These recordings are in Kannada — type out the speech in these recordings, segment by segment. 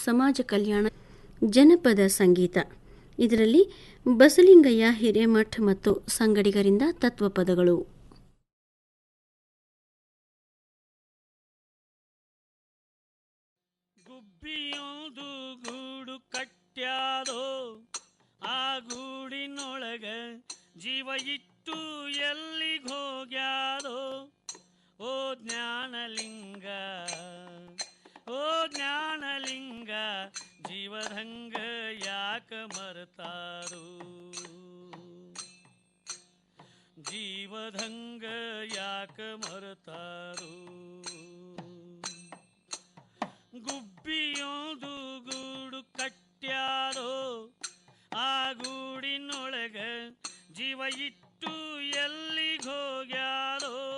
ಸಮಾಜ ಕಲ್ಯಾಣ, ಜನಪದ ಸಂಗೀತ. ಇದರಲ್ಲಿ ಬಸಲಿಂಗಯ್ಯ, ಹಿರೇಮಠ್ ಮತ್ತು ಸಂಗಡಿಗರಿಂದ ತತ್ವಪದಗಳು ಗುಬ್ಬಿಯೋದು ಗೂಡು ಕಟ್ಟ್ಯಾದೋ ಆ ಗೂಡಿನೊಳಗ ಜೀವ ಇಟ್ಟು ಎಲ್ಲಿಗೋಗ್ಯಾದೋ ಓ ಜ್ಞಾನಲಿಂಗ. ಮರ್ತಾರೋ. ಜೀವದಂಗ ಯಾಕ ಮರ್ತಾರೋ? ಗುಬ್ಬಿಯೋದು ಗೂಡು ಕಟ್ಟ್ಯಾರೋ? ಆ ಗೂಡಿನೊಳಗ ಜೀವ ಇಟ್ಟು ಎಲ್ಲಿಗೋಗ್ಯಾರೋ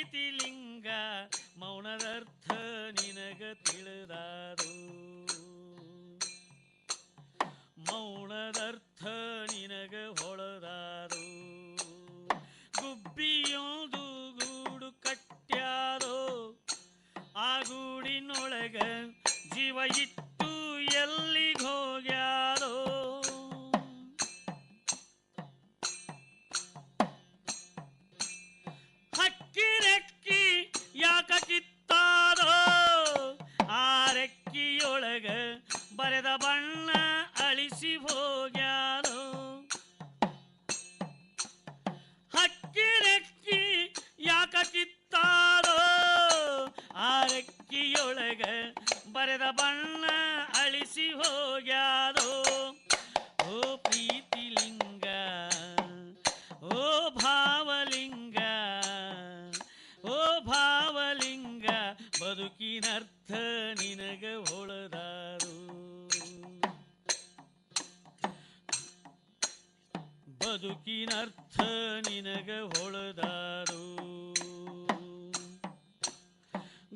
ಪ್ರೀತಿಲಿಂಗ ಮೌನದರ್ಥ ನಿನಗ ತಿಳಿದಾರು ಮೌನದರ್ಥ ನಿನಗ ಹೊಳದಾರು ಗುಬ್ಬಿಯೊಂದು ಗೂಡು ಕಟ್ಟ್ಯಾರೋ ಆ ಗೂಡಿನೊಳಗ ಜೀವ ಇತ್ತು ಎಲ್ಲಿಗೆ ಹಕ್ಕಿ ಹೋಗ್ಯಾರೋ? ಓ ಪ್ರೀತಿಲಿಂಗ ಓ ಭಾವಲಿಂಗ ಓ ಭಾವಲಿಂಗ ಬದುಕಿನರ್ಥ ನಿನಗ ಹೊಳದಾರು ಬದುಕಿನರ್ಥ ನಿನಗ ಹೊಳದಾರು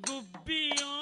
ಗುಬ್ಬಿಯೋದು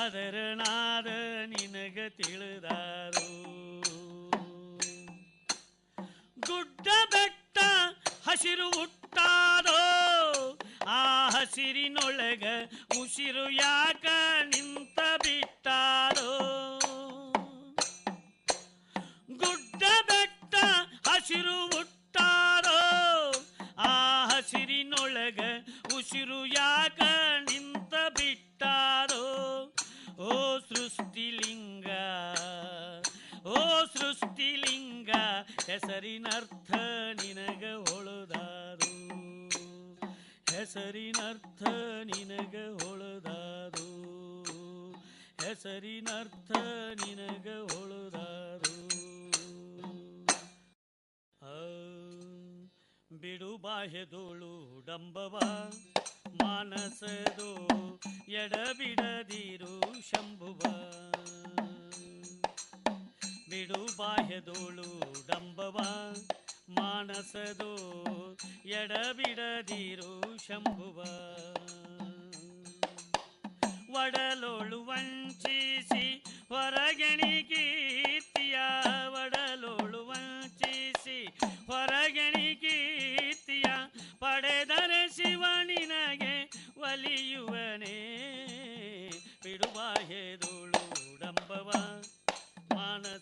ಅದರ ನಾದ ನಿನಗ ತಿಳಿದಾರು. ಗುಡ್ಡ ಬೆಟ್ಟ ಹಸಿರು ಹುಟ್ಟಾದೋ, ಆ ಹಸಿರಿನೊಳಗ ಉಸಿರು ಯಾಕ ನಿಂತ ಬಿಟ್ಟಾರೋ. ಗುಡ್ಡ ಬೆಟ್ಟ ಹಸಿರು ಹುಟ್ಟಾರೋ ಆ ಹಸಿರಿನೊಳಗ ಉಸಿರು ಯಾಕ ಸೃಷ್ಟಿಲಿಂಗ ಹೆಸರಿನರ್ಥ ನಿನಗ ಹೊಳದಾರು ಹೆಸರಿನರ್ಥ ನಿನಗ ಹೊಳದಾರು ಹೆಸರಿನರ್ಥ ನಿನಗ ಹೊಳದಾರು ಬಿಡು ಬಾಹ್ಯದೋಳು ಡಂಬವ, ಮಾನಸದೋ ಎಡಬಿಡದಿರು ಶಂಭುವ. ಬಿಡು ಬಾಹ್ಯದೋಳು ಡಂಬವ ಮಾನಸದೋ ಎಡಬಿಡದಿರು ಶಂಭುವ. ಒಡಲೋಳು ವಂಚಿಸಿ ಹೊರಗಣಿ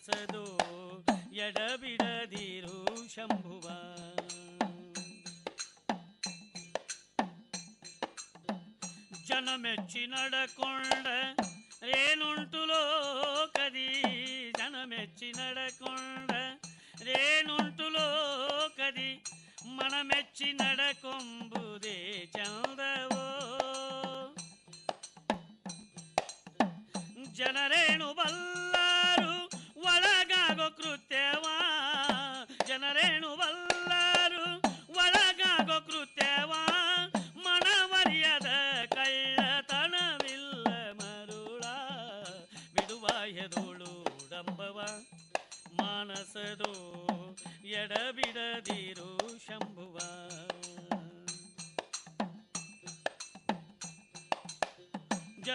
ಮಾನಸದು ಎಡಬಿಡದಿರು ಶಂಭುವ ಜನ ಮೆಚ್ಚಿ ನಡಕೊಂಡ ರೇನುಂಟು ಲೋಕದಿ ಜನ ಮೆಚ್ಚಿ ನಡಕೊಂಡ ರೇನುಂಟು ಲೋಕದಿ ಮನ ಮೆಚ್ಚಿ ನಡಕೊಂಬುದೇ ಚಂದವೋ ಜನರೇನು ಬಲ್ಲಾರು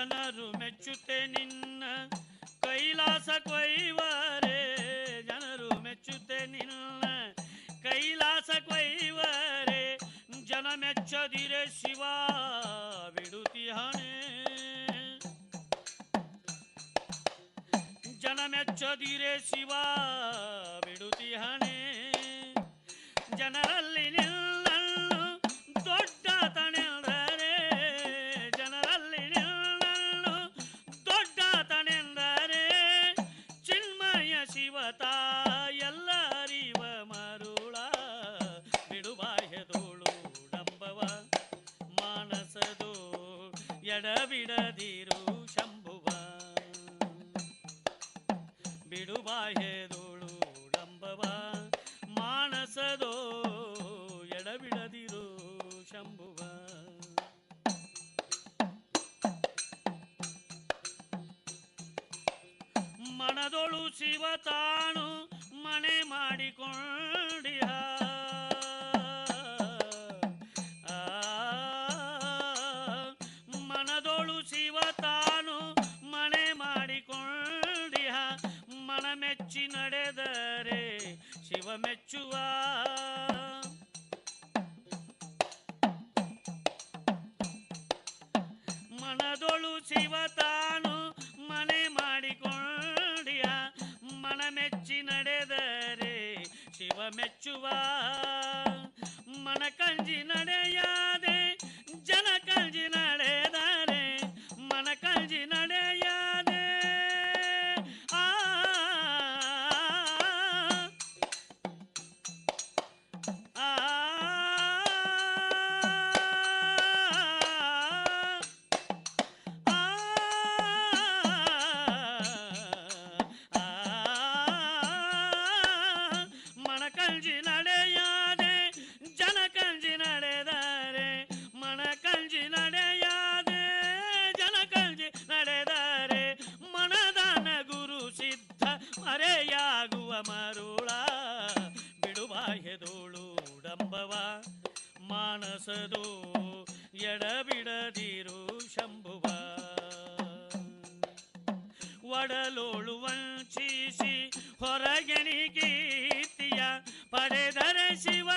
ಜನರು ಮೆಚ್ಚುತ್ತೆ ನಿನ್ನ ಕೈಲಾಸ ಕೊಯ್ವರೆ ಜನರು ಮೆಚ್ಚುತ್ತೆ ನಿನ್ನ ಕೈಲಾಸ ಕೊಯ್ವರೆ ಜನ ಮೆಚ್ಚದಿರೆ ಶಿವ ಬಿಡುತಿ ಹಣೆ ಜನ ಮೆಚ್ಚದಿರೆ ಶಿವ ಬಿಡುತಿ ಹಣೆ ಜನರಲ್ಲಿ ನಿಲ್ಲನ್ನು ಶಂಭುವ ಮನದೊಳು ಶಿವ ತಾನು ಮನೆ ಮಾಡಿಕೊಂಡಿಹ ಆ, ಮನದೊಳು ಶಿವ ತಾನು ಮನೆ ಮಾಡಿಕೊಂಡಿಹ ಮನ ಮೆಚ್ಚಿ ನಡೆದರೆ ಶಿವ ಮೆಚ್ಚುವ. ಶಿವ ತಾನು ಮನೆ ಮಾಡಿಕೊಂಡಿಯ? ಮನ ಮೆಚ್ಚಿ ನಡೆದರೆ ಶಿವ ಮೆಚ್ಚುವ? ಮನ ಕಂಜಿ ನಡೆಯಾದೆ ಮರೆಯಾಗುವ ಮರುಳ ಬಿಡುಬಾಹ್ಯದೋಳು ಡಂಬವ ಮಾನಸದು ಎಡಬಿಡದಿರು ಶಂಭುವ. ಒಡಲೋಳು ವಂಚಿಸಿ ಹೊರಗಣಿ ಕೀರ್ತಿಯ ಪಡೆದರೆ ಶಿವ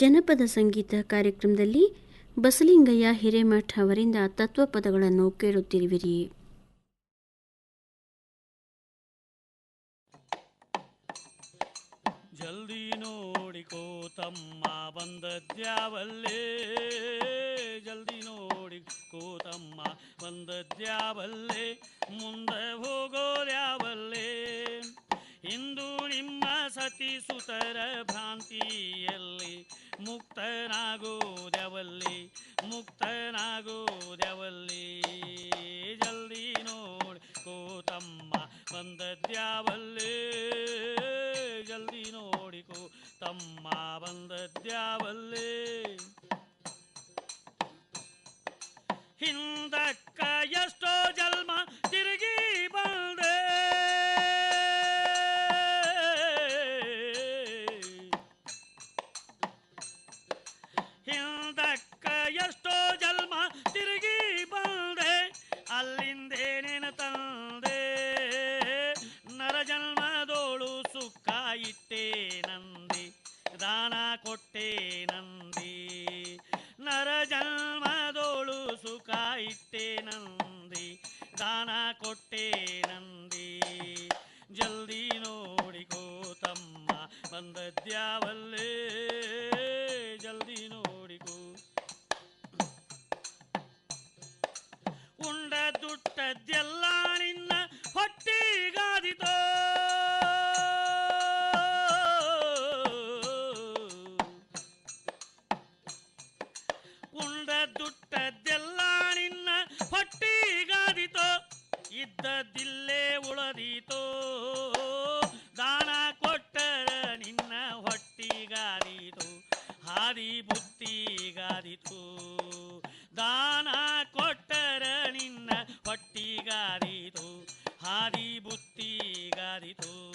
ಜನಪದ ಸಂಗೀತ ಕಾರ್ಯಕ್ರಮದಲ್ಲಿ ಬಸಲಿಂಗಯ್ಯ ಹಿರೇಮಠ್ ಅವರಿಂದ ತತ್ವಪದಗಳನ್ನು ಕೇಳುತ್ತಿರುವಿರಿ. ಜಲ್ದಿ ನೋಡಿಕೋ ತಮ್ಮ ಬಂದದ್ಯಾವಲ್ಲೇ, ಜಲ್ದಿ ನೋಡಿಕೋ ತಮ್ಮ ಬಂದದ್ಯಾವಲ್ಲೇ, ಮುಂದೆ ಹೋಗೋದ್ಯಾವಲ್ಲೇ ಇಂದು ನಿಮ್ಮ ಪತಿ ಸುತರ ಭ್ರಾಂತಿಯಲ್ಲಿ ಮುಕ್ತನಾಗೋದವಲ್ಲಿ ಮುಕ್ತನಾಗೋದವಲ್ಲಿ ಜಲ್ದಿ ನೋಡಿ ಕೋತಮ್ಮ, ಬಂದದ್ಯಾವಲ್ಲಿ? ಜಲ್ದಿ ನೋಡಿ ತಮ್ಮ ಬಂದದ್ಯಾವಲ್ಲಿ? ಹಿಂದಕ್ಕ ಎಷ್ಟೋ ಜಲ್ಮ ತಿರುಗಿ ದಾನ ಕೊಟ್ಟೆ ನಂದಿ. ಜಲ್ದಿ ನೋಡಿಕೋ ತಮ್ಮ ಬಂದದ್ಯಾವಲ್ಲ? ಸಾಧಿತೋ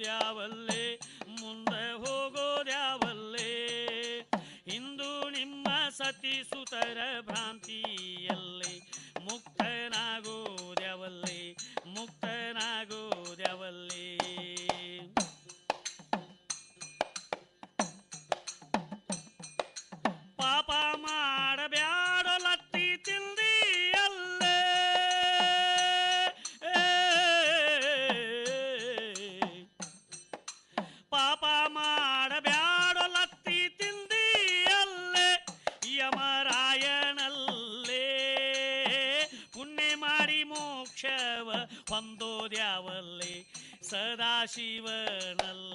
ಹೋಗೋದ್ಯಾವಲ್ಲೇ ಮುಂದೆ ಹೋಗೋದ್ಯಾವಲ್ಲೇ? ಇಂದು ನಿಮ್ಮ ಸತಿಸುತರ ಭ್ರಾಂತಿಯಲ್ಲ ದ್ಯಾವಲ್ಲಿ ಸದಾಶಿವನಲ್ಲ